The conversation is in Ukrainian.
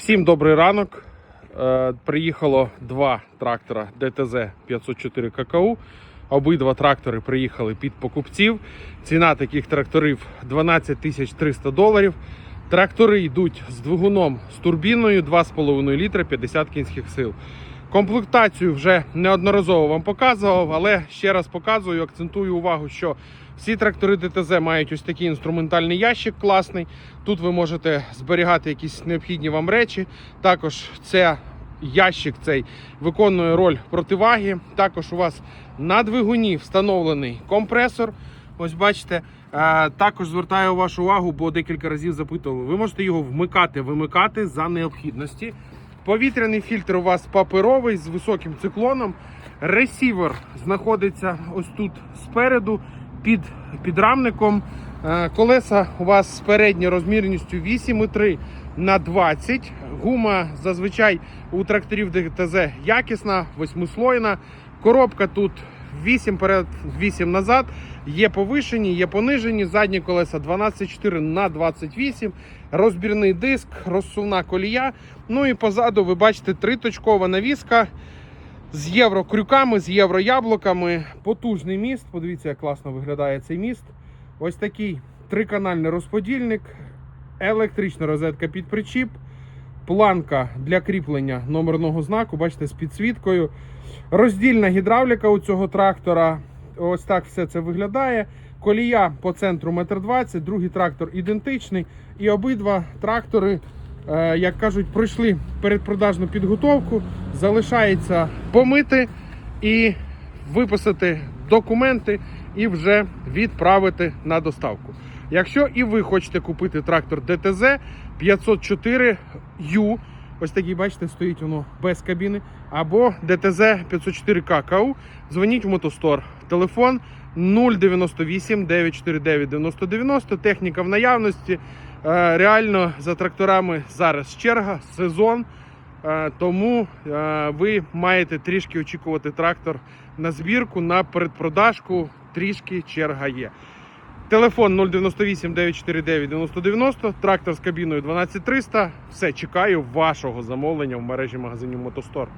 Всім добрий ранок. Е, Приїхало два трактора ДТЗ 504 ККУ. Обидва трактори приїхали під покупців. Ціна таких тракторів 12 тисяч 300 доларів. Трактори йдуть з двигуном з турбіною 2,5 літра 50 кінських сил. Комплектацію вже неодноразово вам показував, але ще раз показую, акцентую увагу, що всі трактори ДТЗ мають ось такий інструментальний ящик класний. Тут ви можете зберігати якісь необхідні вам речі. Також це ящик цей виконує роль противаги. Також у вас на двигуні встановлений компресор. Ось бачите. Е, Також звертаю вашу увагу, бо декілька разів запитували. Ви можете його вмикати, вимикати за необхідності. Повітряний фільтр у вас паперовий з високим циклоном. Ресівер знаходиться ось тут спереду під підрамником. Е, Колеса у вас з передньою розмірністю 8,3 на 20. Гума зазвичай у тракторів ДТЗ якісна, восьмислойна. Коробка тут 8 перед, 8 назад. Є повишені, є понижені. Задні колеса 12,4 на 28. Розбірний диск, розсувна колія. Ну і позаду ви бачите триточкова навіска з єврокрюками, з єврояблуками. Потужний міст. Подивіться, як класно виглядає цей міст. Ось такий триканальний розподільник, електрична розетка під причіп, планка для кріплення номерного знаку, бачите, з підсвіткою. Роздільна гідравліка у цього трактора. Ось так все це виглядає. Колія по центру 1,20 м, другий трактор ідентичний. І обидва трактори, е, як кажуть, пройшли передпродажну підготовку. Залишається помити і виписати документи і вже відправити на доставку. Якщо і ви хочете купити трактор ДТЗ 504U, ось такий, бачите, стоїть воно без кабіни, або ДТЗ 504 ККУ, дзвоніть в мотостор. Телефон 098 949 9090. Техніка в наявності. Е, Реально за тракторами зараз черга, сезон. Е, Тому е, ви маєте трішки очікувати трактор на збірку, на передпродажку. Трішки черга є. Телефон 098 949 9090, трактор з кабіною 12300. Все, чекаю вашого замовлення в мережі магазинів Мотостор.